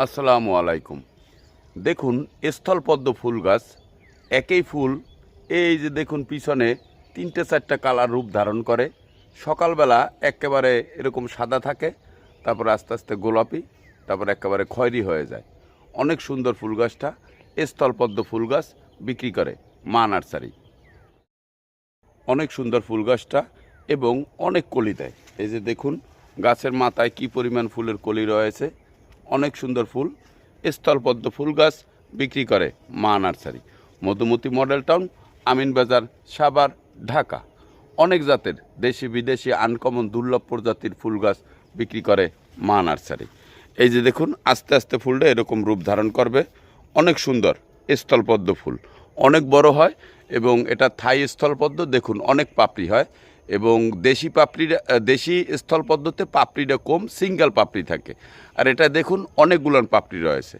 আসসালামু আলাইকুম। দেখুন, স্থলপদ্ম ফুল গাছ, একই ফুল, এই যে দেখুন পিছনে তিনটে চারটা কালার রূপ ধারণ করে। সকালবেলা একেবারে এরকম সাদা থাকে, তারপর আস্তে আস্তে গোলাপি, তারপর একেবারে খয়েরি হয়ে যায়। অনেক সুন্দর ফুল গাছটা, স্থলপদ্ম ফুল গাছ বিক্রি করে মা নার্সারি। অনেক সুন্দর ফুল গাছটা এবং অনেক কলি দেয়। এই যে দেখুন, গাছের মাথায় কি পরিমাণ ফুলের কলি রয়েছে অনেক সুন্দর ফুল, স্থলপদ্ম ফুল গাছ বিক্রি করে মা nursery. Madhumati model town Aminbazar Savar, Dhaka. অনেক জাতের দেশি বিদেশি আনকমন দুর্লভ প্রজাতির ফুল গাছ বিক্রি করে মা নার্সারি। এই যে দেখুন, আস্তে আস্তে ফুলটা এরকম রূপ ধারণ করবে। অনেক সুন্দর স্থলপদ্ম ফুল। অনেক বড় হয় এবং এটা থাই স্থলপদ্ম, দেখুন, অনেক পাপড়ি হয়। এবং দেশি পাপড়িটা দেশি স্থলপদ্মতে পাপড়িটা কম, সিঙ্গেল পাপড়ি থাকে। আর এটা দেখুন, অনেকগুলান পাপড়ি রয়েছে।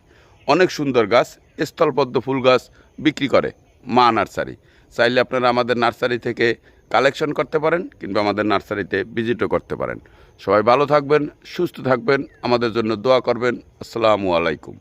অনেক সুন্দর গাছ, স্থলপদ্ম ফুল গাছ বিক্রি করে মা নার্সারি। চাইলে আপনারা আমাদের নার্সারি থেকে কালেকশন করতে পারেন, কিংবা আমাদের নার্সারিতে ভিজিটও করতে পারেন। সবাই ভালো থাকবেন, সুস্থ থাকবেন, আমাদের জন্য দোয়া করবেন। আসসালামু আলাইকুম।